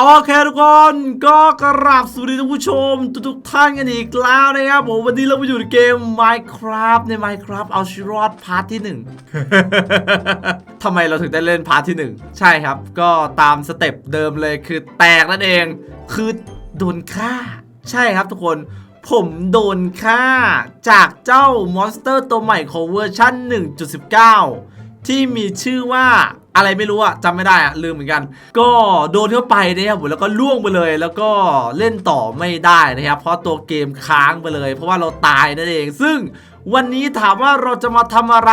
โอเคทุกคนก็กราบสวัสดีท่านผู้ชม ทุกๆท่านกันอีกแล้วนะครับผมวันนี้เรามาอยู่ในเกม Minecraft ใน Minecraft เอาชีวิตรอดพาร์ทที่หนึ่งทำไมเราถึงได้เล่นพาร์ทที่หนึ่งใช่ครับ ก็ตามสเต็ปเดิมเลยคือแตกนั่นเอง คือโดนฆ่า ใช่ครับทุกคนผมโดนฆ่าจากเจ้ามอนสเตอร์ตัวใหม่ของเวอร์ชัน1.19 ที่มีชื่อว่า อะไรไม่รู้อะจำไม่ได้อะลืมเหมือนกัน ก็โดนเข้าไปนะครับผมแล้วก็ล่วงไปเลย แล้วก็เล่นต่อไม่ได้นะครับ เพราะตัวเกมค้างไปเลย เพราะว่าเราตายนั่นเอง ซึ่งวันนี้ถามว่าเราจะมาทำอะไร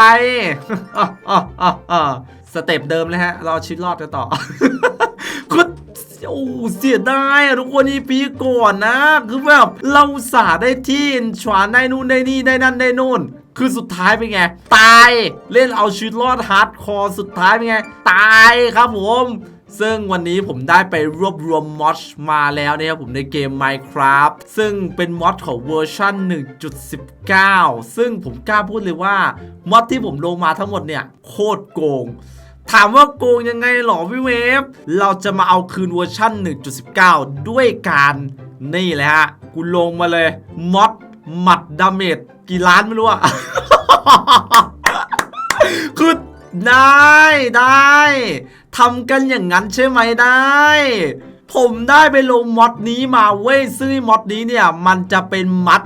สเต็ปเดิมเลยฮะ เราเอาชีวิตรอดกันต่อคุณโอ้เสียดายทุกคนอีพีก่อนนะ คือแบบเราสาได้ที่ฉวานได้นู่นได้นี่ได้นั่นได้นู่น คือสุดท้ายเป็นไง ตายเล่นเอาชีวิตรอดฮาร์ดคอร์สุดท้ายเป็นไง ตายครับผมซึ่งวันนี้ผมได้ไปรวบรวมมอดมาแล้วนะครับผมในเกม Minecraft ซึ่งเป็นมอดของเวอร์ชัน1.19 ซึ่งผมกล้าพูดเลยว่ามอดที่ผมลงมาทั้งหมดเนี่ย โคตรโกง ถามว่าโกงยังไงหรอพี่เวฟ เราจะมาเอาคืนเวอร์ชัน1.19 ด้วยการนี่แหละฮะกูลงมาเลยมอดหมัดดาเมจกี่ล้านไม่รู้อะคือได้ได้ทำกันอย่างนั้นใช่ไหมได้ ผมได้ไปลงมอดนี้มาเว้ยซึ่งไอ้มอดนี้เนี่ย มันจะเป็นมัด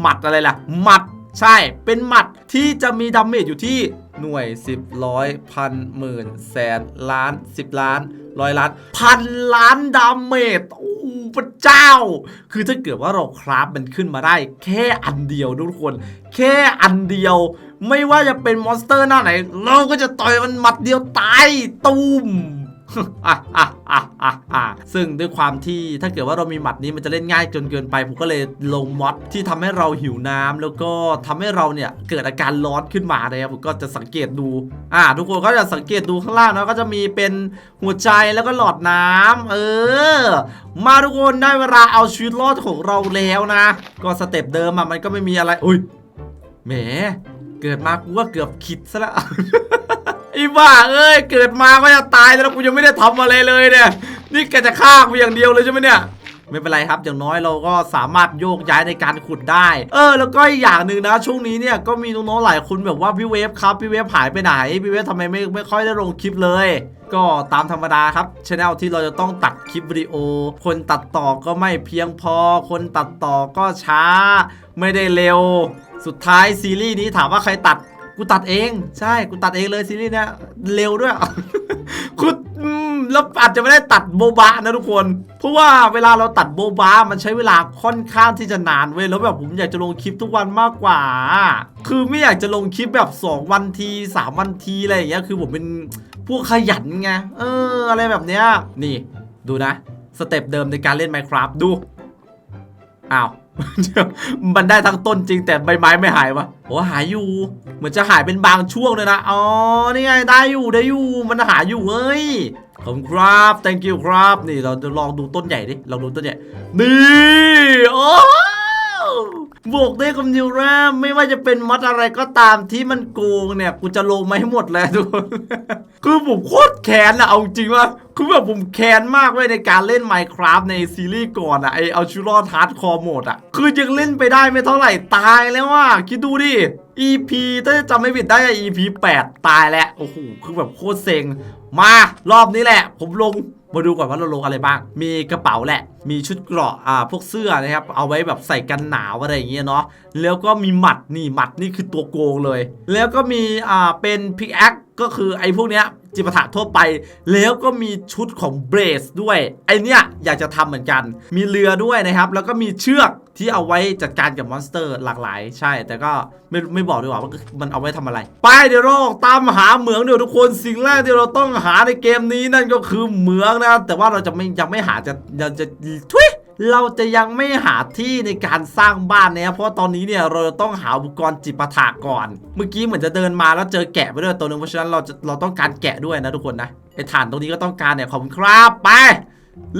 หมัดอะไรล่ะหมัดใช่เป็นหมัดที่จะมีดาเมจอยู่ที่ หน่วย 10ร้อยพันหมื่นแสนล้าน 10 ล้านร้อยล้าน พันล้านดาเมจโอ้พระเจ้า คือถ้าเกิดว่าเราคราฟมันขึ้นมาได้ แค่อันเดียวทุกคน แค่อันเดียว ไม่ว่าจะเป็นมอนสเตอร์หน้าไหน เราก็จะต่อยมันหมัดเดียวตายตุ้ม ซึ่งด้วยความที่ถ้าเกิดว่าเรามีหมัดนี้มันจะเล่นง่ายจนเกินไป ผมก็เลยลงมอดที่ทำให้เราหิวน้ำแล้วก็ทำให้เราเนี่ยเกิดอาการร้อนขึ้นมานะครับผมก็จะสังเกตดูอ่าทุกคนก็จะสังเกตดูข้างล่างนะก็จะมีเป็นหัวใจแล้วก็หลอดน้ำเออ มาทุกคนได้เวลาเอาชีวิตรอดของเราแล้วนะ ก็สเต็ปเดิมอะมันก็ไม่มีอะไรอุ้ยแหมเกิดมากูก็เกือบขิดซะแล้ว ไอ้บ้าเอ้ยเกิดมาก็จะตายแล้วกูยังไม่ได้ทำอะไรเลยเนี่ยนี่แกจะฆ่ากูอย่างเดียวเลยใช่ไหมเนี่ยไม่เป็นไรครับ อย่างน้อยเราก็สามารถโยกย้ายในการขุดได้ เออ แล้วก็อีกอย่างหนึ่งนะ ช่วงนี้เนี่ยก็มีน้องๆหลายคนแบบว่าพี่เวฟครับ พี่เวฟหายไปไหน พี่เวฟทำไมไม่ไม่ค่อยได้ลงคลิปเลย ก็ตามธรรมดาครับช anel ที่เราจะต้องตัดคลิปวิดีโอ คนตัดต่อก็ไม่เพียงพอ คนตัดต่อก็ช้า ไม่ได้เร็ว สุดท้ายซีรีส์นี้ถามว่าใครตัด กูตัดเอง ใช่กูตัดเองเลยซีรีส์เนี้ยเร็วด้วยกูแล้วอาจจะไม่ได้ตัดโบบะนะทุกคน เพราะว่าเวลาเราตัดโบบะมันใช้เวลาค่อนข้างที่จะนานเว้ยแล้วแบบผมอยากจะลงคลิปทุกวันมากกว่า คือไม่อยากจะลงคลิปแบบ 2 วันที 3 วันทีอะไรอย่างเงี้ยคือผมเป็นพวกขยันไงเออ อะไรแบบเนี้ยนี่ ดูนะ สเต็ปเดิมในการเล่น Minecraft ดูอ้าว มันได้ทั้งต้นจริงแต่ใบไม้ไม่หายวะโอ้หายอยู่ เหมือนจะหายเป็นบางช่วงเลยนะ อ๋อ นี่ไงได้อยู่ได้อยู่ มันหายอยู่เว้ย ขอบคุณครับ thank you ครับ นี่เราจะลองดูต้นใหญ่ดิ ลองดูต้นใหญ่ นี่ โอ้ บวกด้วยคำนิวราไม่ว่าจะเป็นมัดอะไรก็ตามที่มันโกงเนี่ยกูจะลงมาให้หมดเลยทุกคนคือผมโคตรแค้นอะเอาจริงว่าคือแบบผมแค้นมากเว้ยในการเล่น Minecraft ในซีรีส์ก่อนอะไอเอาชูรอดฮาร์ดคอร์โหมดอะคือยังเล่นไปได้ไม่เท่าไหร่ตายแล้วว่ะคิดดูดิ EP ถ้าจำไม่ผิดได้อะ EP 8 ตายแล้ว โอ้โห คือแบบโคตรเซ็ง มารอบนี้แหละ ผมลง มาดูก่อนว่าเราลงอะไรบ้าง มีกระเป๋าแหละ มีชุดเกราะอ่าพวกเสื้อนะครับ เอาไว้แบบใส่กันหนาวอะไรอย่างเงี้ยเนาะ แล้วก็มีหมัดนี่หมัดนี่คือตัวโกงเลย แล้วก็มีอ่าเป็นพิกแอคก็คือไอ้พวกเนี้ย จิปาถะทั่วไป แล้วก็มีชุดของเบรสด้วย ไอเนี้ยอยากจะทำเหมือนกัน มีเรือด้วยนะครับ แล้วก็มีเชือกที่เอาไว้จัดการกับมอนสเตอร์หลากหลาย ใช่ แต่ก็ไม่ไม่บอกดีกว่าว่ามันเอาไว้ทำอะไร ไปเดี๋ยวเราออกตามหาเหมืองเดี๋ยวทุกคนสิ่งแรกที่เราต้องหาในเกมนี้นั่นก็คือเหมืองนะแต่ว่าเราจะไม่ยังไม่หาจะจะจะทุย เราจะยังไม่หาที่ในการสร้างบ้านนะครับเพราะตอนนี้เนี่ยเราจะต้องหาอุปกรณ์จิปาถะก่อน เมื่อกี้เหมือนจะเดินมาแล้วเจอแกะไปด้วยตัวหนึงเพราะฉะนั้นเราจะเราต้องการแกะด้วยนะทุกคนนะไอ้ฐานตรงนี้ก็ต้องการเนี่ยขอบคุณครับไป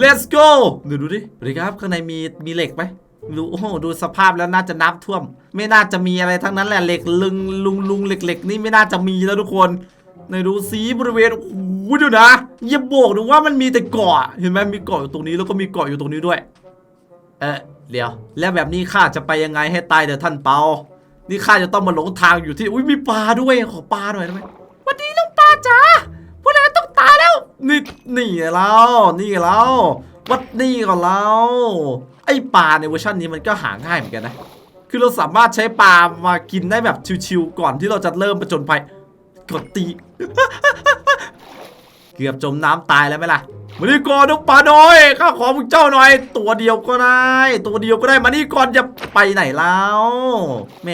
let's go ดูดูดิดูดิครับข้างในมีมีเหล็กไหมดูโอ้ดูสภาพแล้วน่าจะน้ำท่วม ไม่น่าจะมีอะไรทั้งนั้นแหละเหล็กลึงลุงลุงเหล็กๆนี่ไม่น่าจะมีแล้วทุกคนในดูซีบริเวณโอ้โหดูนะอย่าบอกนะว่ามันมีแต่เกาะเห็นไหมมีเกาะอยู่ตรงนี้แล้วก็มีเกาะอยู่ตรงนี้ด้วย เออเดี๋ยว แล้วแบบนี้ข้าจะไปยังไงให้ตายเดี๋ยวท่านเปา นี่ข้าจะต้องมาหลงทางอยู่ที่ อุ้ยมีปลาด้วย ขอปลาหน่อยได้ไหมวันนี้ลุงปลาจ๋าพวกเราต้องตายแล้ว นี่นี่เรานี่เราวัดนี่ก่อนเราไอปลาในเวอร์ชันนี้มันก็หาง่ายเหมือนกันนะ คือเราสามารถใช้ปลามากินได้แบบชิวๆก่อนที่เราจะเริ่มประจนภัยกดตี เกือบจมน้ำตายแล้วไหมล่ะ มานี่ก่อนนกปลาน้อยข้าขอพวกเจ้าหน่อย ตัวเดียวก็ได้ ตัวเดียวก็ได้มานี่ก่อนจะไปไหนแล้วแหม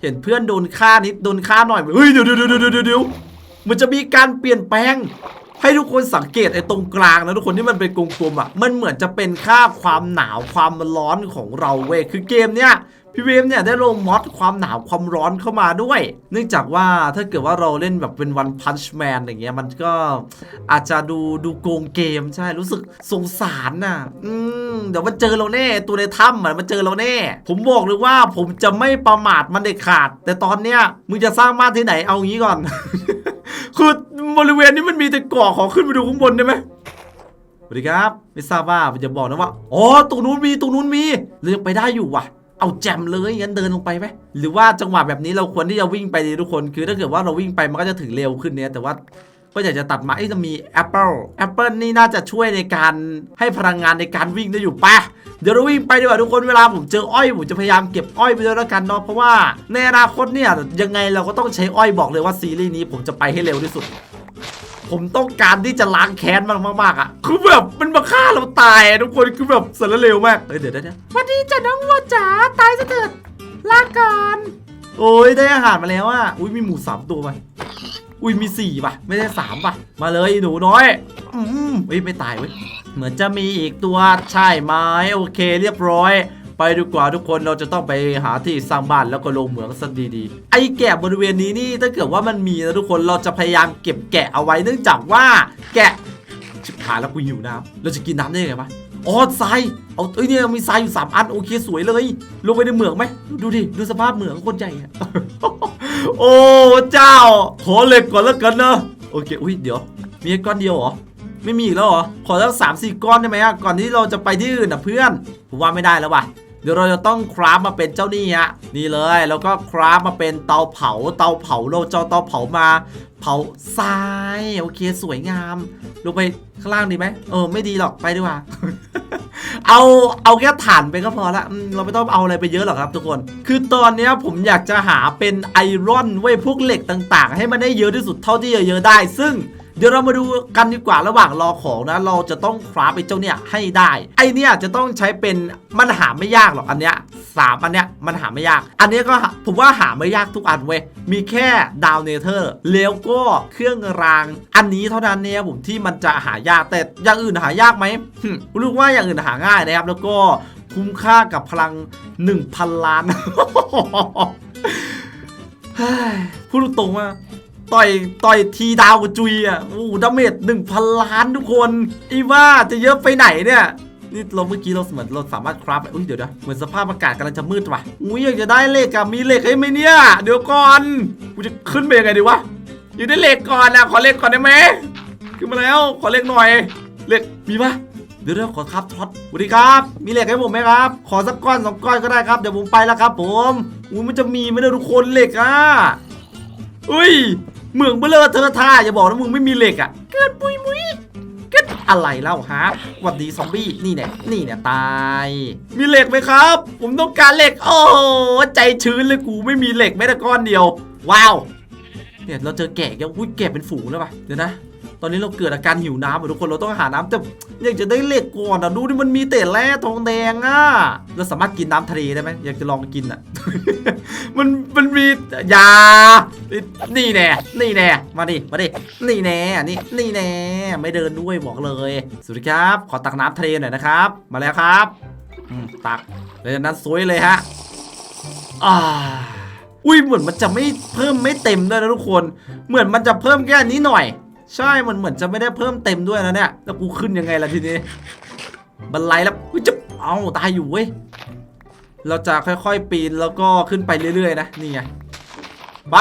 เห็นเพื่อนโดนฆ่านิดโดนฆ่าหน่อยเฮ้ยเดี๋ยวเดี๋ยวเดี๋ยวเดี๋ยวเดี๋ยวมันจะมีการเปลี่ยนแปลง ให้ทุกคนสังเกตไอ้ตรงกลางนะทุกคนที่มันเป็นกลมๆอะมันเหมือนจะเป็นค่าความหนาวความร้อนของเราเว้ยคือเกมเนี้ย พี่เวมเนี่ยได้ลงมอดความหนาวความร้อนเข้ามาด้วย เนื่องจากว่าถ้าเกิดว่าเราเล่นแบบเป็นวันพันช์แมนอย่างเงี้ยมันก็อาจจะดูดูโกงเกมใช่รู้สึกสงสารน่ะ อืมเดี๋ยวมันเจอเราแน่ตัวในถ้ำอะมันเจอเราแน่ ผมบอกเลยว่าผมจะไม่ประมาทมันเด็ดขาด แต่ตอนเนี้ยมึงจะสร้างบ้านที่ไหนเอางี้ก่อน คือบริเวณนี้มันมีแต่เกาะขอขึ้นไปดูข้างบนได้ไหมสวัสดีครับ ไม่ทราบว่าจะบอกนะว่าอ๋อตรงนู้นมีตรงนู้นมีเรายังไปได้อยู่ว่ะ เอาแจมเลยงั้นเดินลงไปไหมหรือว่าจังหวะแบบนี้เราควรที่จะวิ่งไปดีทุกคน คือถ้าเกิดว่าเราวิ่งไปมันก็จะถึงเร็วขึ้นเนี่ยแต่ว่าก็อยากจะตัดมาไอ้จะมีแอปเปิลแอปเปิลนี่น่าจะช่วยในการให้พลังงานในการวิ่งได้อยู่ปะเดี๋ยวเราวิ่งไปดีกว่าทุกคนเวลาผมเจออ้อยผมจะพยายามเก็บอ้อยไปด้วยแล้วกันเนาะเพราะว่าในอนาคตเนี่ยยังไงเราก็ต้องใช้อ้อยบอกเลยว่าซีรีส์นี้ผมจะไปให้เร็วที่สุด ผมต้องการที่จะล้างแค้นมันมากๆอะ คือแบบมันมาฆ่าเราตายอะทุกคนคือแบบสารเลวมากเฮ้ยเดี๋ยวเดี๋ยวเดี๋ยววันนี้จะน้องวัวจ๋าตายซะเถิดลาก่อนโอ้ยได้อาหารมาแล้วอะอุ้ยมีหมูสามตัวไปอุ้ยมีสี่ป่ะ ไม่ได้สามป่ะ มาเลยหนูน้อย อืมเฮ้ยไม่ตายเว้ยเหมือนจะมีอีกตัวใช่ไหมโอเค เรียบร้อย ไปดีกว่าทุกคนเราจะต้องไปหาที่สร้างบ้านแล้วก็ลงเหมืองสักดีๆ ไอ้แกะบริเวณนี้นี่ถ้าเกิดว่ามันมีนะทุกคนเราจะพยายามเก็บแกะเอาไว้เนื่องจากว่าแกะชิบหายแล้วกูหิวน้ำเราจะกินน้ำได้ยังไงวะอ๋อทรายเอาเอ้ยเนี่ยมีทรายอยู่สามอันโอเคสวยเลย ลงไปในเหมืองไหมดูดิดูสภาพเหมืองคนใหญ่โอ้เจ้า ขอเหล็กก่อนแล้วกันนะโอเคอุ้ยเดี๋ยว มีก้อนเดียวเหรอไม่มีอีกแล้วเหรอขอสักสามสี่ก้อนได้ไหมอะก่อนที่เราจะไปที่อื่นนะเพื่อนผมว่าไม่ได้แล้วว่ะ เดี๋ยวเราจะต้องคราฟมาเป็นเจ้านี่ฮะนี่เลยแล้วก็คราฟมาเป็นเตาเผาเตาเผาเราจะเอาเตาเผามา เผาทรายโอเคสวยงามลงไปข้างล่างดีไหมเออไม่ดีหรอกไปดีกว่าเอาเอาแค่ฐานไปก็พอละเราไม่ต้องเอาอะไรไปเยอะหรอกครับทุกคน คือตอนนี้ผมอยากจะหาเป็นไอรอนไว้พวกเหล็กต่าง ๆ ให้มันได้เยอะที่สุดเท่าที่จะเยอะได้ ซึ่ง ดี๋ยวเรามาดูกันดีกว่าระหว่างรอของนะ เราจะต้องคราฟไอ้เจ้าเนี่ยให้ได้ ไอเนี่ยจะต้องใช้เป็นมันหาไม่ยากหรอกอันเนี้ยสามอันเนี้ยมันหาไม่ยาก อันเนี้ยก็ผมว่าหาไม่ยากทุกอันเว้ยมีแค่ดาวเนเธอร์แล้วก็เครื่องราง อันนี้เท่านั้นเนี่ยผมที่มันจะหายากแต่อย่างอื่นหายากไหมหรู้ว่าอย่างอื่นหาง่ายนะครับ แล้วก็คุ้มค่ากับพลัง 1,000 ล้านเฮ้ยพูดตรงว่า ต่อยต่อยทีดาวกับจุยอะโอ้ดาเมจหนึ่งพันล้านทุกคนอีว่าจะเยอะไปไหนเนี่ยนี่เราเมื่อกี้เราเหมือนเราสามารถคราฟอุ้ยเดี๋ยวนะเหมือนสภาพอากาศกำลังจะมืดว่ะอุ้ยอยากจะได้เหล็กอะมีเหล็กให้ไหมเนี่ย เดี๋ยวก่อนกูจะขึ้นไปยังไงดีวะอยากได้เหล็กก่อนนะขอเหล็กก่อนได้ไหมขึ้นมาแล้วขอเหล็กหน่อยเหล็กมีปะเดี๋ยวเดี๋ยวขอครับท็อตสวัสดีครับ มีเหล็กให้ผมไหมครับ ขอสักก้อนสองก้อนก็ได้ครับเดี๋ยวผมไปแล้วครับ ผมอุ้ยมันจะมีไหมเนี่ยทุกคนเหล็กอะอุ้ย เมืองเบลอเธอท่าอย่าบอกนะมึงไม่มีเหล็กอะ เกิดปุยมุยเกิดอะไรเล่าฮะหวัดดีซอมบี้นี่เนี่ยนี่เนี่ยตาย มีเหล็กไหมครับ ผมต้องการเหล็ก โอ้ใจชื้นเลยกูไม่มีเหล็กแม้แต่ก้อนเดียว ว้าวเนี่ยเราเจอแกะยังอุ้ยแกะเป็นฝูงแล้วปะเดี๋ยวนะ ตอนนี้เราเกิดอาการหิวน้ำอะทุกคนเราต้องหาน้ำแต่อยากจะได้เหล็กก่อนอะดูที่มันมีแต่แร่ทองแดงอะเราสามารถกินน้ำทะเลได้ไหมอยากจะลองกินอะมันมันมียานี่แน่นี่แน่มาดิมาดินี่แน่นี่นี่แน่ไม่เดินด้วยบอกเลยสวัสดีครับ ขอตักน้ำทะเลหน่อยนะครับ มาแล้วครับตักเลยจากนั้นซวยเลยฮะอ่าอุ้ยเหมือนมันจะไม่เพิ่มไม่เต็มด้วยนะทุกคน เหมือนมันจะเพิ่มแค่นี้หน่อย ใช่มันเหมือนจะไม่ได้เพิ่มเต็มด้วยนะเนี่ย แล้วกูขึ้นยังไงล่ะทีนี้ บันไลแล้วจะเอาตายอยู่เว้ย เราจะค่อยๆปีนแล้วก็ขึ้นไปเรื่อยๆนะ นี่ไง ไป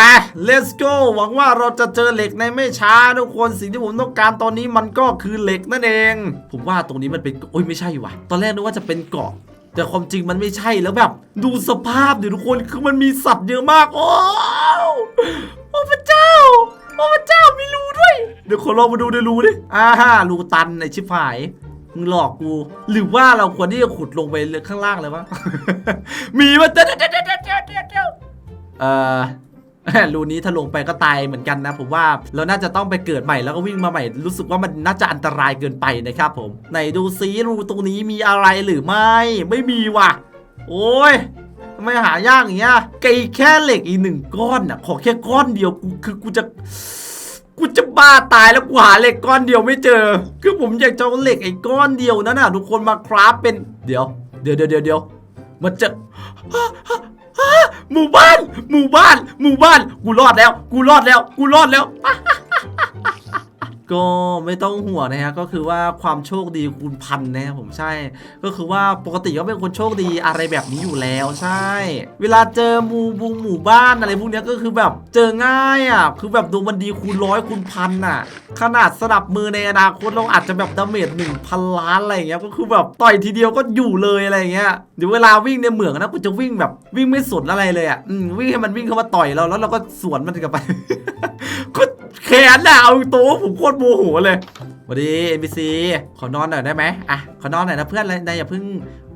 let's go หวังว่าเราจะเจอเหล็กในไม่ช้าทุกคน สิ่งที่ผมต้องการตอนนี้มันก็คือเหล็กนั่นเอง ผมว่าตรงนี้มันเป็นโอ้ยไม่ใช่ว่ะ ตอนแรกนึกว่าจะเป็นเกาะ แต่ความจริงมันไม่ใช่แล้วแบบ ดูสภาพดิทุกคนคือมันมีสัตว์เยอะมาก โอ้ ด้วยเดี๋ยวขอลองมาดูในรูดิอ่าฮะรูตันในชิบหายมึงหลอกกู หรือว่าเราควรที่จะขุดลงไปข้างล่างเลยวะ มีมันเดี๋ยวเดี๋ยวเดี๋ยวเดี๋ยวเดี๋ยวเดี๋ยวเอ่อรูนี้ถ้าลงไปก็ตายเหมือนกันนะ ผมว่าเราน่าจะต้องไปเกิดใหม่แล้วก็วิ่งมาใหม่ รู้สึกว่ามันน่าจะอันตรายเกินไปนะครับผมไหนดูซิรูตรงนี้มีอะไรหรือไม่ ไม่มีว่ะ โอ้ยทำไมหายากอย่างเงี้ยไกแค่เหล็กอีกหนึ่งก้อนน่ะขอแค่ก้อนเดียวกูคือกูจะ กูจะบ้าตายแล้วกูหาเหล็กก้อนเดียวไม่เจอ คือผมอยากจะเอาเหล็กไอ้ก้อนเดียวนั้นน่ะทุกคนมาคราฟเป็นเดี๋ยว เดี๋ยวเดี๋ยวเดี๋ยวเดี๋ยวมันจะหมู่บ้าน หมู่บ้าน หมู่บ้าน กูรอดแล้ว กูรอดแล้ว กูรอดแล้ว ก็ไม่ต้องห่วงนะฮะก็คือว่าความโชคดีคูณพันนะครับผมใช่ ก็คือว่าปกติก็เป็นคนโชคดีอะไรแบบนี้อยู่แล้วใช่ เวลาเจอหมู่บุงหมู่บ้านอะไรพวกนี้ก็คือแบบเจอง่ายอะคือแบบดวงมันดีคูณร้อยคูณพันอะ ขนาดสนับมือในอนาคตเราอาจจะแบบดาเมจหนึ่งพันล้านอะไรอย่างเงี้ยก็คือแบบต่อยทีเดียวก็อยู่เลยอะไรอย่างเงี้ยเดี๋ยวเวลาวิ่งในเหมืองนะกูจะวิ่งแบบวิ่งไม่สนอะไรเลยอะวิ่งให้มันวิ่งเข้ามาต่อยเราแล้วเราก็สวนมันกลับไปก็แขนน่ะเอาตัวผมโคตรโมโหเลยสวัสดี NPC ขอนอนหน่อยได้ไหมอะ ขอนอนหน่อยนะเพื่อนเลยนายอย่าเพิ่ง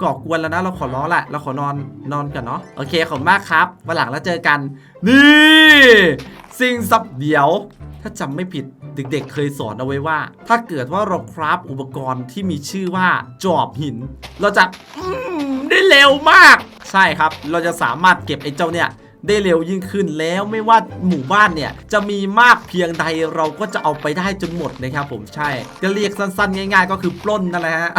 ก่อกวนแล้วนะ เราขอร้องละ เราขอนอนนอนกันเนาะ โอเค ขอบคุณมากครับ วันหลังแล้วเจอกัน นี่ สิ่งสับเดี๋ยว ถ้าจำไม่ผิดเด็กๆ เคยสอนเอาไว้ว่า ถ้าเกิดว่าเราคราฟอุปกรณ์ที่มีชื่อว่าจอบหิน เราจะได้เร็วมาก ใช่ครับ เราจะสามารถเก็บไอ้เจ้าเนี่ย ได้เร็วยิ่งขึ้นแล้วไม่ว่าหมู่บ้านเนี่ยจะมีมากเพียงใดเราก็จะเอาไปได้จนหมดนะครับผมใช่ก็เรียกสั้นๆ ง่าย ๆ ก็คือปล้นนั่นแหละฮะ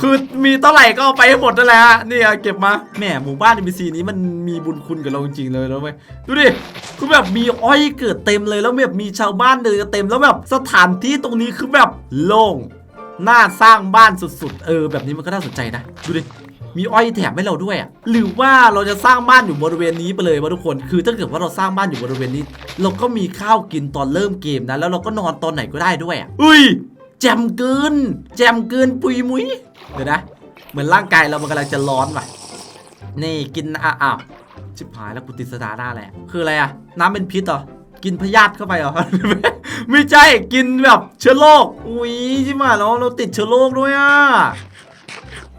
คือมีเท่าไหร่ก็เอาไปให้หมดนั่นแหละฮะนี่เก็บมาแหมหมู่บ้าน NPC นี้มันมีบุญคุณกับเราจริงๆเลยนะเว้ยดูดิคือแบบมีอ้อยเกิดเต็มเลยแล้วแบบมีชาวบ้านเดินเต็มแล้วแบบสถานที่ตรงนี้คือแบบโล่งน่าสร้างบ้านสุดๆ เออ แบบนี้มันก็น่าสนใจนะ ดูดิ มีอ้อยแถมให้เราด้วยอะหรือว่าเราจะสร้างบ้านอยู่บริเวณนี้ไปเลยวะทุกคน คือถ้าเกิดว่าเราสร้างบ้านอยู่บริเวณนี้ เราก็มีข้าวกินตอนเริ่มเกมนะแล้วเราก็นอนตอนไหนก็ได้ด้วยอะอุ้ยแจมเกินแจมเกินปุยมุยเดี๋ยวนะเหมือนร่างกายเรามันกำลังจะร้อนว่ะนี่กินอะอ้าวชิบหายแล้วกูติดสตาร์หน้าแหละคืออะไรอะน้ำเป็นพิษเหรอกินพยาธิเข้าไปเหรอไม่ใช่กินแบบเชื้อโรคอุ้ยใชิบหายแล้วเราติดเชื้อโรคด้วยอะ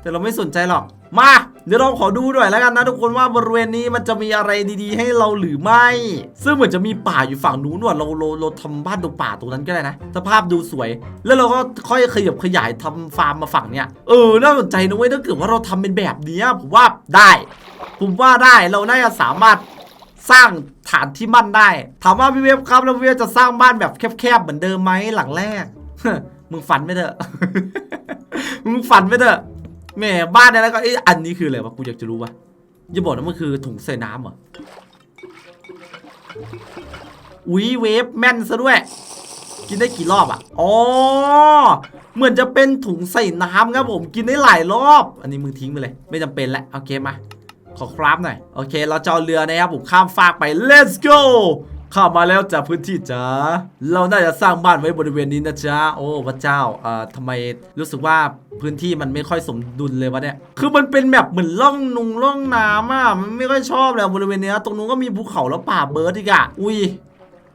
แต่เราไม่สนใจหรอก มาเดี๋ยวเราขอดูหน่อยแล้วกันนะทุกคนว่าบริเวณนี้มันจะมีอะไรดีๆ ให้เราหรือไม่ ซึ่งเหมือนจะมีป่าอยู่ฝั่งนู้นว่ะเราเราเราทำบ้านตรงป่าตรงนั้นก็ได้นะสภาพดูสวย แล้วเราก็ค่อยขยับขยายทำฟาร์มมาฝั่งเนี้ยเออน่าสนใจนะเว้ยถ้าเกิดว่าเราทำเป็นแบบนี้ผมว่าได้ ผมว่าได้เราน่าจะสามารถสร้างฐานที่มั่นได้ ถามว่าพี่เวฟครับแล้วพี่เวฟจะสร้างบ้านแบบแคบๆเหมือนเดิมไหมหลังแรกมึงฝันไม่เถอะมึงฝันไม่เถอะ แหมบ้านนี่ยแล้วก็เอ้อันนี้คืออะไรวะกูอยากจะรู้วะอย่าบอกนะมันคือถุงใส่น้ำเหรออุ้ยเวฟแม่นซะด้วย กินได้กี่รอบอะอ๋อเหมือนจะเป็นถุงใส่น้ำครับผมกินได้หลายรอบ อันนี้มึงทิ้งไปเลย ไม่จำเป็นแล้วโอเคมาขอคราฟหน่อย โอเค เราจะเอาเรือนะครับผมข้ามฟากไป let's go เข้ามาแล้วจากพื้นที่จ้าเราน่าจะสร้างบ้านไว้บริเวณนี้นะจ๊ะโอ้พระเจ้าเอ่อทำไมรู้สึกว่าพื้นที่มันไม่ค่อยสมดุลเลยวะเนี่ย คือมันเป็นแบบเหมือนร่องนุงร่องน้ำอะมันไม่ค่อยชอบเลยบริเวณเนี้ยตรงนู้นก็มีภูเขาแล้วป่าเบิร์ดอีกอะอุ้ย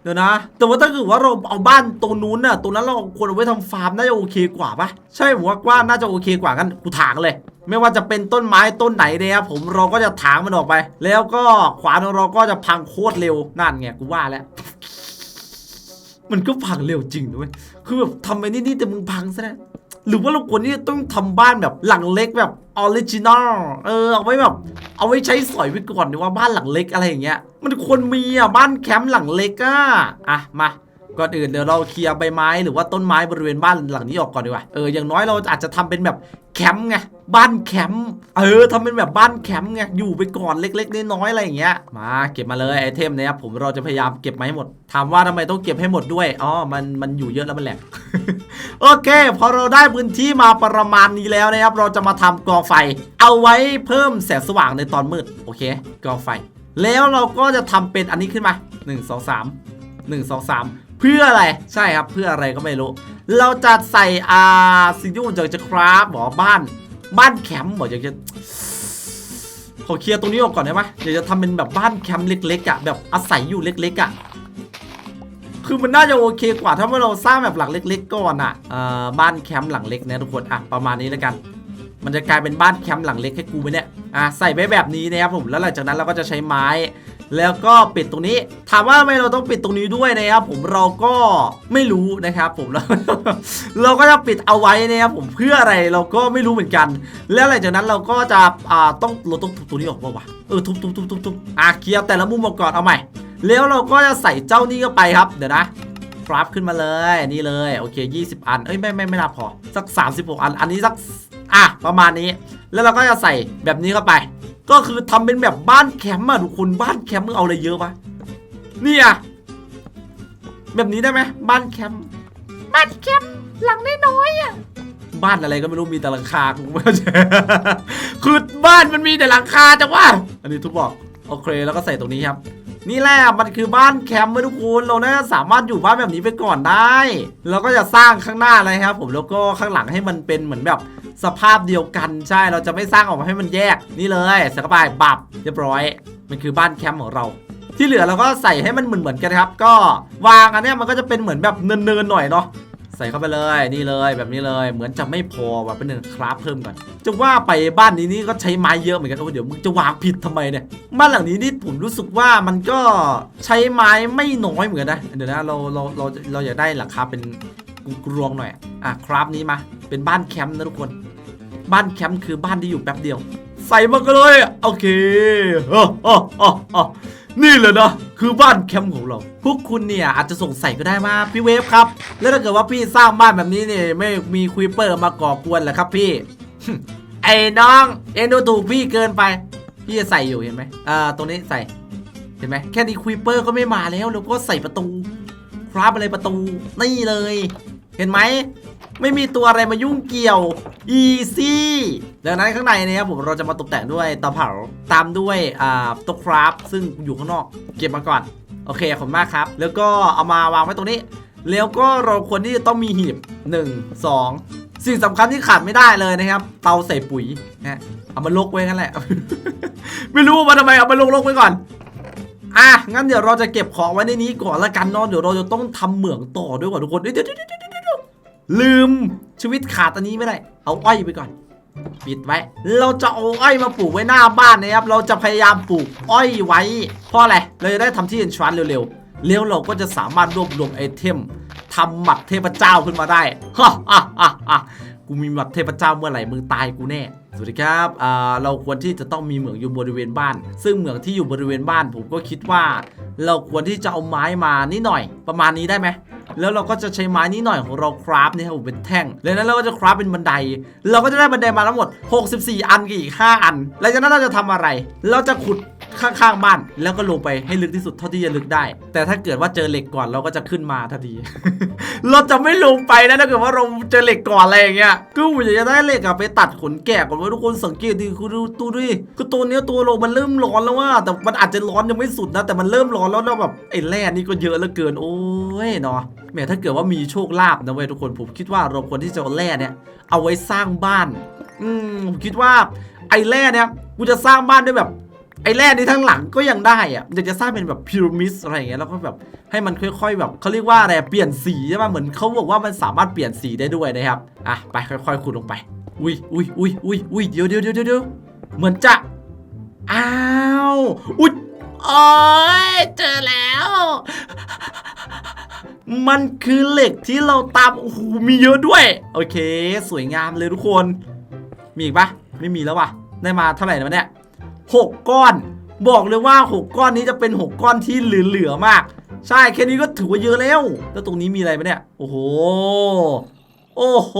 เดี๋ยวนะ แต่ว่าถ้าเกิดว่าเราเอาบ้านตรงนู้นน่ะตรงนั้นเราควรเอาไว้ทำฟาร์มน่าจะโอเคกว่าปะใช่ผมว่าว่าน่าจะโอเคกว่ากันกูถางเลย ไม่ว่าจะเป็นต้นไม้ต้นไหนเนี่ยครับผมเราก็จะถางมันออกไป แล้วก็ขวานของเราก็จะพังโคตรเร็วนั่นไงกูว่าแล้วมันก็พังเร็วจริงด้วยคือแบบทำไปนี่ๆแต่มึงพังซะแล้วหรือว่าเราควรที่จะต้องทำบ้านแบบหลังเล็กแบบออริจินอลเออเอาไว้แบบ เอาไว้ใช้สอยไว้ก่อนดีว่าบ้านหลังเล็กอะไรอย่างเงี้ย มันควรมีอะบ้านแคมป์หลังเล็กอะอะมา ก่อนอื่นเดี๋ยวเราเคลียร์ใบไม้หรือว่าต้นไม้บริเวณบ้านหลังนี้ออกก่อนดีกว่าเอออย่างน้อยเราอาจจะทำเป็นแบบแคมป์ไงบ้านแคมป์เออทำเป็นแบบบ้านแคมป์ไงอยู่ไปก่อนเล็กๆน้อยๆอะไรอย่างเงี้ยมาเก็บมาเลยไอเทมเนี้ยผมเราจะพยายามเก็บมาให้หมดถามว่าทำไมต้องเก็บให้หมดด้วยอ๋อมันมันอยู่เยอะแล้วมันแหลกโอเค พอเราได้พื้นที่มาประมาณนี้แล้วนะครับ เราจะมาทำกองไฟ เอาไว้เพิ่มแสงสว่างในตอนมืดโอเคกองไฟ แล้วเราก็จะทำเป็นอันนี้ขึ้นมา 1 2 3 1 2 3 พื่ออะไรใช่ครับเพื่ออะไรก็ไม่รู้ เราจะใส่อ่าสิ่งที่ผมอยากจะคราฟบอบ้าน บ้านแคมป์บออยากจะขอเคลียร์ตรงนี้ออกก่อนได้ไหมอยากจะทำเป็นแบบบ้านแคมป์เล็กๆอะแบบอาศัยอยู่เล็กๆอะคือมันน่าจะโอเคกว่าถ้าเราสร้างแบบหลังเล็ก ๆ ก่อนอะเอ่อบ้านแคมป์หลังเล็กนะทุกคนอะประมาณนี้แล้วกัน มันจะกลายเป็นบ้านแคมป์หลังเล็กให้กูไหมเนี่ยอะใส่ไปแบบนี้นะครับผมแล้วหลังจากนั้นเราก็จะใช้ไม้ แล้วก็ปิดตรงนี้ ถามว่าทำไมเราต้องปิดตรงนี้ด้วยนะครับผมเราก็ไม่รู้นะครับผมเราเราก็จะปิดเอาไว้นะครับผมเพื่ออะไรเราก็ไม่รู้เหมือนกัน แล้วหลังจากนั้นเราก็จะอ่าต้องเราต้องทุบตัวนี้ออกป่าวะเออทุบทุบทุบทุบทุบอะเคลียร์แต่ละมุมออกก่อนเอาใหม่แล้วเราก็จะใส่เจ้านี่เข้าไปครับเดี๋ยวนะคราฟขึ้นมาเลยนี่เลยโอเค 20 อันเอ้ยไม่ไม่ไม่นับพอสัก 36 อันอันนี้สักอะประมาณนี้ แล้วเราก็จะใส่แบบนี้เข้าไป ก็คือทำเป็นแบบบ้านแคมป์อะทุกคนบ้านแคมป์มึงเอาอะไรเยอะวะนี่อะแบบนี้ได้ไหมบ้านแคมป์บ้านแคมป์หลังน้อยๆอะบ้านอะไรก็ไม่รู้มีแต่หลังคากูไม่เข้าใจคือบ้านมันมีแต่หลังคาจังวะอันนี้ทุบบอกโอเคแล้วก็ใส่ตรงนี้ครับ นี่แหละมันคือบ้านแคมป์เว้ยทุกคนเราน่าจะสามารถอยู่บ้านแบบนี้ไปก่อนได้เราก็จะสร้างข้างหน้าเลยครับ ผมแล้วก็ข้างหลังให้มันเป็นเหมือนแบบ สภาพเดียวกันใช่เราจะไม่สร้างออกมาให้มันแยกนี่เลยส่เข้าไปบับเรียบร้อย มันคือบ้านแคมป์ของเราที่เหลือเราก็ใส่ให้มันเหมือนเหมือนกันครับ ก็วางอันนี้มันก็จะเป็นเหมือนแบบเนินๆหน่อยเนาะใส่เข้าไปเลยนี่เลยแบบนี้เลยเหมือนจะไม่พอว่ะเป็นหนึ่งคราฟเพิ่มก่อนจะว่าไปบ้านนี้นี่ก็ใช้ไม้เยอะเหมือนกันโอ้เดี๋ยวมึงจะวางผิดทำไมเนี่ยบ้านหลังนี้นี่ผมรู้สึกว่ามันก็ใช้ไม้ไม่น้อยเหมือนกันนะเดี๋ยวนะเราเราเราเราอยากได้หลังคาเป็น กรวงหน่อย อะคราฟนี้มา เป็นบ้านแคมป์นะทุกคน บ้านแคมป์คือบ้านที่อยู่แป๊บเดียว ใส่มากันเลย โอเคอออ้ออ้ออ้อนี่เลยนะคือบ้านแคมป์ของเรา พวกคุณเนี่ยอาจจะสงสัยก็ได้มาพี่เวฟครับ แล้วถ้าเกิดว่าพี่สร้างบ้านแบบนี้เนี่ยไม่มีคุยเปอร์มาก่อกวนเหรอครับพี่ ไอ้น้อง เอ็นดูถูกพี่เกินไป พี่จะใส่อยู่เห็นไหมอ่าตรงนี้ใส่ เห็นไหมแค่นี้คุยเปอร์ก็ไม่มาแล้ว แล้วก็ใส่ประตู ครับอะไรประตูนี่เลย เห็นไหมไม่มีตัวอะไรมายุ่งเกี่ยว easy ดังนั้นข้างในนะครับผมเราจะมาตกแต่งด้วยเตาเผาตามด้วยอ่าต๊ะคราฟซึ่งอยู่ข้างนอกเก็บมาก่อน โอเคขอบคุณมากครับ แล้วก็เอามาวางไว้ตรงนี้ แล้วก็เราควรที่จะต้องมีหีบ 1 2 สิ่งสำคัญที่ขาดไม่ได้เลยนะครับ เตาใส่ปุ๋ยฮะเอามาลกไว้งั้นแหละ ไม่รู้ว่าทำไมเอามาลกลกไว้ก่อนอะงั้นเดี๋ยวเราจะเก็บของไว้ในนี้ก่อนละกันนาะเดี๋ยวเราจะต้องทำเหมืองต่อด้วยก่อนทุกคนเดี๋ยว ลืมชีวิตขาดตอนนี้ไม่ได้ เอาอ้อยไปก่อน ปิดไว้ เราจะเอาอ้อยมาปลูกไว้หน้าบ้านนะครับ เราจะพยายามปลูกอ้อยไว้ เพราะอะไร เราจะได้ทำที่เอ็นชานเร็วๆแล้วเราก็จะสามารถรวบรวมไอเทมทำหมัดเทพเจ้าขึ้นมาได้ฮ่าฮ่าฮ่ากูมีหมัดเทพเจ้าเมื่อไหร่มึงตายกูแน่สวัสดีครับเราควรที่จะต้องมีเหมืองอยู่บริเวณบ้าน ซึ่งเหมืองที่อยู่บริเวณบ้านผมก็คิดว่า เราควรที่จะเอาไม้มานิดหน่อย ประมาณนี้ได้ไหม แล้วเราก็จะใช้ไม้นี้หน่อยของเราคราฟเนี่ยครับผมเป็นแท่งแล้วนั้นเราก็จะคราฟเป็นบันได เราก็จะได้บันไดมาทั้งหมด 64 อันกับอีก5อัน แล้วจากนั้นเราจะทำอะไร เราจะขุด ข้างๆบ้าน แล้วก็ลงไปให้ลึกที่สุดเท่าที่จะลึกได้ แต่ถ้าเกิดว่าเจอเหล็กก่อนเราก็จะขึ้นมาทันที เราจะไม่ลงไปนะถ้าเกิดว่าเราเจอเหล็กก่อนอะไรอย่างเงี้ยก็ผมอยากจะได้เหล็กอะไปตัดขนแกะก่อนว่าทุกคนสังเกตดิคุณดูตัวดิคือตัวเนี้ยตัวโลมันเริ่มร้อนแล้วว่า แต่มันอาจจะร้อนยังไม่สุดนะแต่มันเริ่มร้อนแล้วแล้วแบบไอ้แร่นี่ก็เยอะเหลือเกินโอ้ยเนาะแหมถ้าเกิดว่ามีโชคลาภนะเว้ยทุกคนผมคิดว่าเราควรที่จะเอาแร่เนี่ย เอาไว้สร้างบ้าน อืมผมคิดว่าไอ้แร่เนี่ยกูจะสร้างบ้านด้วยแบบ ไอ้แร่นี้ทั้งหลังก็ยังได้อะอยากจะสร้างเป็นแบบพีระมิดอะไรอย่างเงี้ยแล้วก็แบบให้มันค่อย ๆ แบบเขาเรียกว่าอะไรเปลี่ยนสีใช่ไหมเหมือนเขาบอกว่ามันสามารถเปลี่ยนสีได้ด้วยนะครับอะไปค่อยๆขุดลงไป อุ้ยอุ้ยอุ้ยอุ้ยอุ้ยเดี๋ยวเดี๋ยวเดี๋ยวเดี๋ยวเหมือนจะอ้าวอุ้ยโอ้ยเจอแล้ว มันคือเหล็กที่เราตามโอ้โหมีเยอะด้วย โอเค สวยงามเลยทุกคน มีอีกปะไม่มีแล้ววะได้มาเท่าไหร่แล้วเนี่ย หกก้อน บอกเลยว่าหกก้อนนี้จะเป็นหกก้อนที่เหลือๆมาก ใช่แค่นี้ก็ถือว่าเยอะแล้ว แล้วตรงนี้มีอะไรไหมเนี่ย โอ้โห โอ้โห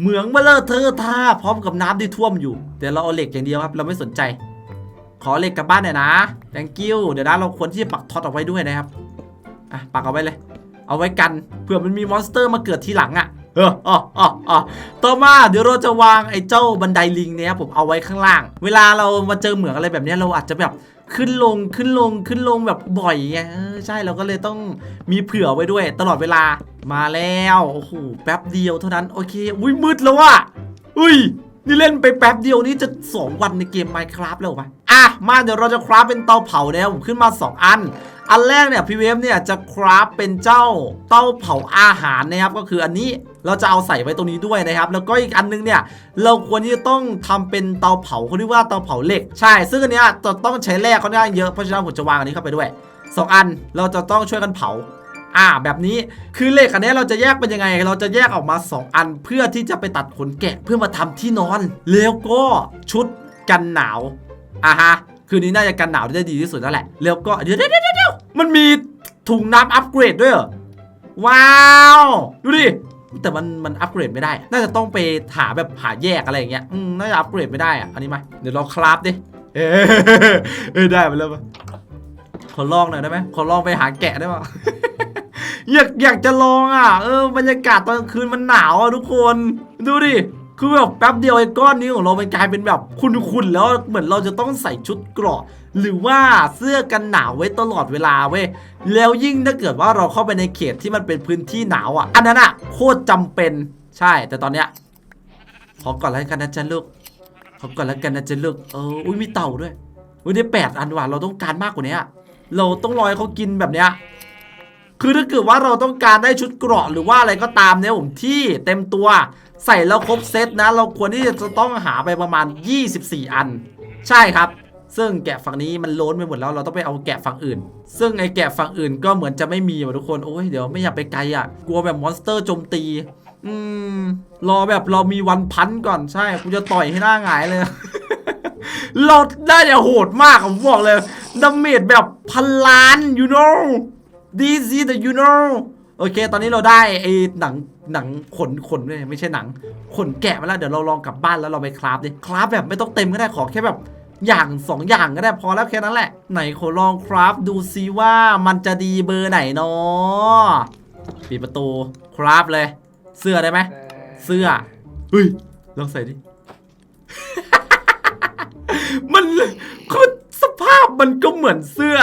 เหมืองเบลอเธอท่าพร้อมกับน้ำที่ท่วมอยู่เดี๋ยวเราเอาเหล็กอย่างเดียวครับ เราไม่สนใจ ขอเหล็กกลับบ้านหน่อยนะ thank you เดี๋ยวนะเราควรที่จะปักท็อตเอาไว้ด้วยนะครับ อะปักเอาไว้เลย เอาไว้กันเผื่อมันมีมอนสเตอร์มาเกิดทีหลังอะ่ะ ต่อมาเดี๋ยวเราจะวางไอ้เจ้าบันไดลิงเนี่ยผมเอาไว้ข้างล่าง เวลาเรามาเจอเหมืองอะไรแบบนี้เราอาจจะแบบขึ้นลงขึ้นลงขึ้นลงแบบบ่อยไงใช่เราก็เลยต้องมีเผื่อไว้ด้วย ตลอดเวลามาแล้วโอ้โหแป๊บเดียวเท่านั้นโอเคอุ้ยมืดแล้วอะอุ้ยนี่เล่นไปแป๊บเดียวนี่จะ 2 วันในเกม Minecraft แล้วปะอะ มาเดี๋ยวเราจะคราฟเป็นเตาเผาเนี่ยผมขึ้นมา 2 อัน อันแรกเนี่ยพี่เวฟเนี่ยจะคราฟเป็นเจ้าเตาเผาอาหารนะครับก็คืออันนี้ เราจะเอาใส่ไว้ตรงนี้ด้วยนะครับ แล้วก็อีกอันนึงเนี่ย เราควรที่จะต้องทำเป็นเตาเผาเขาเรียกว่าเตาเผาเหล็ก ใช่ ซึ่งอันเนี้ยจะต้องใช้แร่ค่อนข้างเยอะ เพราะฉะนั้นผมจะวางอันนี้เข้าไปด้วย 2 อัน เราจะต้องช่วยกันเผาอ่าแบบนี้คือเหล็กอันนี้เราจะแยกเป็นยังไง เราจะแยกออกมา 2 อันเพื่อที่จะไปตัดขนแกะเพื่อมาทำที่นอน แล้วก็ชุดกันหนาวอ่าฮะคืนนี้น่าจะกันหนาวได้ดีที่สุดแล้วแหละ แล้วก็เดี๋ยวเดี๋ยวเดี๋ยวเดี๋ยวมันมีถุงน้ำอัปเกรดด้วยเหรอว้าว ดูดิ แต่มันมันอัปเกรดไม่ได้ น่าจะต้องไปหาแบบหาแยกอะไรอย่างเงี้ยอืมน่าจะอัปเกรดไม่ได้อะอันนี้มาเดี๋ยวเราคราฟดิเออเออได้ไปแล้วปะขอลองหน่อยได้ไหมขอลองไปหาแกะได้ปะอยากอยากจะลองอะ เออบรรยากาศตอนกลางคืนมันหนาวอะทุกคน ดูดิ คือแบบแป๊บเดียวไอ้ก้อนนี้ของเรามันกลายเป็นแบบคุนๆแล้วเหมือนเราจะต้องใส่ชุดเกราะ หรือว่าเสื้อกันหนาวไว้ตลอดเวลาเว้ยแล้วยิ่งถ้าเกิดว่าเราเข้าไปในเขตที่มันเป็นพื้นที่หนาวอะ อันนั้นอะโคตรจำเป็นใช่ แต่ตอนเนี้ยขอก่อนแล้วกันนะจ๊ะลูกขอก่อนแล้วกันนะจ๊ะลูกเอออุ้ยมีเต่าด้วยอุ้ยได้แปดอันว่ะเราต้องการมากกว่านี้อะเราต้องรอให้เขากินแบบเนี้ยคือถ้าเกิดว่าเราต้องการได้ชุดเกราะหรือว่าอะไรก็ตามเนี่ยผมที่เต็มตัว ใส่แล้วครบเซตนะ เราควรที่จะต้องหาไปประมาณ 24 อัน ใช่ครับ ซึ่งแกะฝั่งนี้มันโล้นไปหมดแล้วเราต้องไปเอาแกะฝั่งอื่น ซึ่งไอแกะฝั่งอื่นก็เหมือนจะไม่มีว่ะทุกคนโอ้ยเดี๋ยวไม่อยากไปไกลอะกลัวแบบมอนสเตอร์โจมตี อืมรอแบบเรามีวันพันก่อนใช่กูจะต่อยให้หน้าหงายเลย เราได้จะโหดมากผมบอกเลยดาเมจแบบพันล้าน you know this is the you know โอเค ตอนนี้เราได้ไอ้หนังหนังขนขนเลยไม่ใช่หนัง ขนแกะมาแล้วเดี๋ยวเราลองกลับบ้านแล้วเราไปคราฟดิคราฟแบบไม่ต้องเต็มก็ได้ขอแค่แบบอย่างสองอย่างก็ได้พอแล้วแค่นั้นแหละ ไหนขอลองคราฟดูซิว่ามันจะดีเบอร์ไหนเนาะปิดประตูคราฟเลย เสื้อได้ไหมเสื้อเฮ้ยลองใส่ดิ มันคือสภาพมันก็เหมือนเสื้อ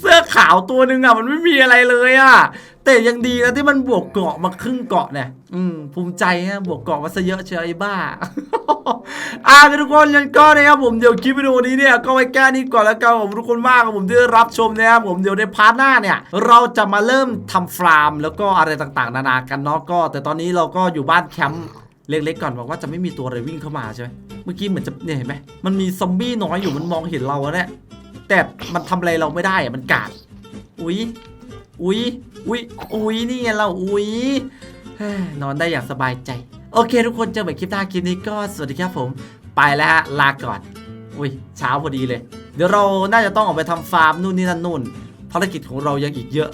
เสื้อขาวตัวหนึ่งอะมันไม่มีอะไรเลยอะ แต่ยังดีนะที่มันบวกเกาะมาครึ่งเกาะเนี่ยอืมภูมิใจนะบวกเกาะมาซะเยอะเชียวไอ้บ้าอ่าทุกคนยังก็นะครับผมเดี๋ยวคลิปวิดีโอนี้เนี่ยก็ไว้แก้นี้ก่อนแล้วกันขอบคุณทุกคนมากครับผมที่ได้รับชมนะครับผมเดี๋ยวในพาร์ทหน้าเนี่ย เราจะมาเริ่มทำฟาร์ม แล้วก็อะไรต่างๆ นานากันเนาะก็ แต่ตอนนี้เราก็อยู่บ้านแคมป์เล็กๆก่อนบอกว่าจะไม่มีตัวอะไรวิ่งเข้ามาใช่ไหมเมื่อกี้เหมือนจะเนี่ยเห็นไหมมันมีซอมบี้น้อยอยู่มันมองเห็นเราอะเนี่ยแต่มันทำอะไรเราไม่ได้อะมันกาดอุ๊ยอุ๊ย อุ๊ยอุ๊ยนี่ไงเราอุ๊ยเฮ้ยนอนได้อย่างสบายใจ โอเค ทุกคนเจอกันใหม่คลิปหน้าคลิปนี้ก็สวัสดีครับผม ไปแล้วฮะลาก่อน อุ้ยเช้าพอดีเลย เดี๋ยวเราน่าจะต้องออกไปทำฟาร์มนู่นนี่นั่นนู่นภารกิจของเรายังอีกเยอะ